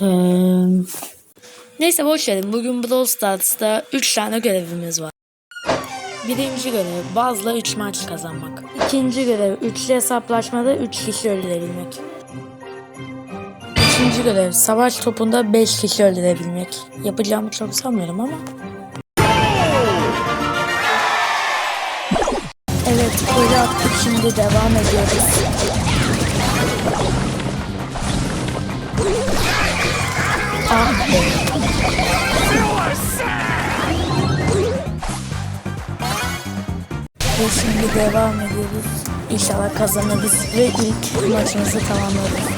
Ee, neyse boş verin. Bugün Brawl Stars'ta 3 tane görevimiz var. Birinci görev bazla 3 maç kazanmak. İkinci görev üçlü hesaplaşmada 3 kişi öldürebilmek. Üçüncü görev savaş topunda 5 kişi öldürebilmek. Yapacağımı çok sanmıyorum ama. Evet golü attık şimdi devam ediyoruz. Ve şimdi devam ediyoruz. İnşallah kazanırız ve ilk maçımızı tamamlarız.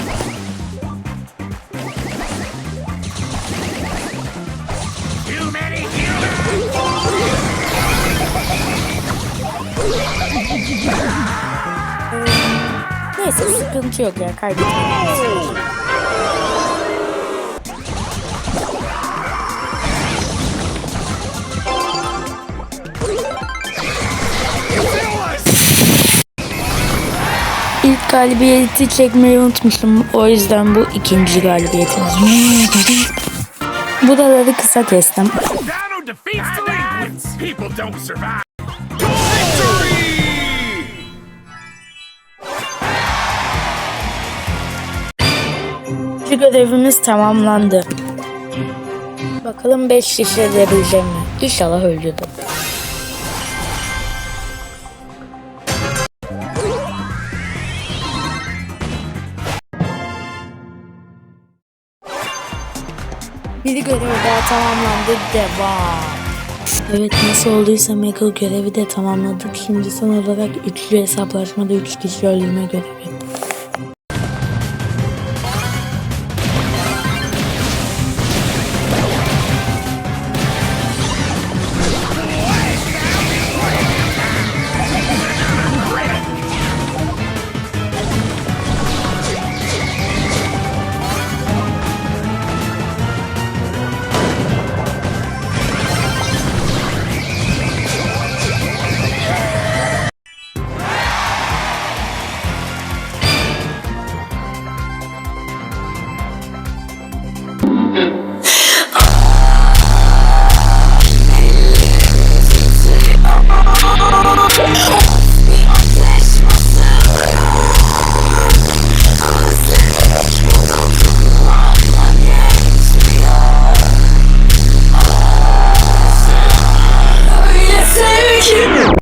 Neyse sıkıntı yok ya kaybetmeyiz. Galibiyeti çekmeyi unutmuşum. O yüzden bu ikinci galibiyetimiz. Buraları kısa kestim. İkinci görevimiz tamamlandı. Bakalım 5 kişi edebilecek mi? İnşallah öldürdüm. Bir görev daha tamamlandı. Devam. Evet nasıl olduysa Michael görevi de tamamladık. Şimdi son olarak üçlü hesaplaşmada 3 kişi öldürme görevi.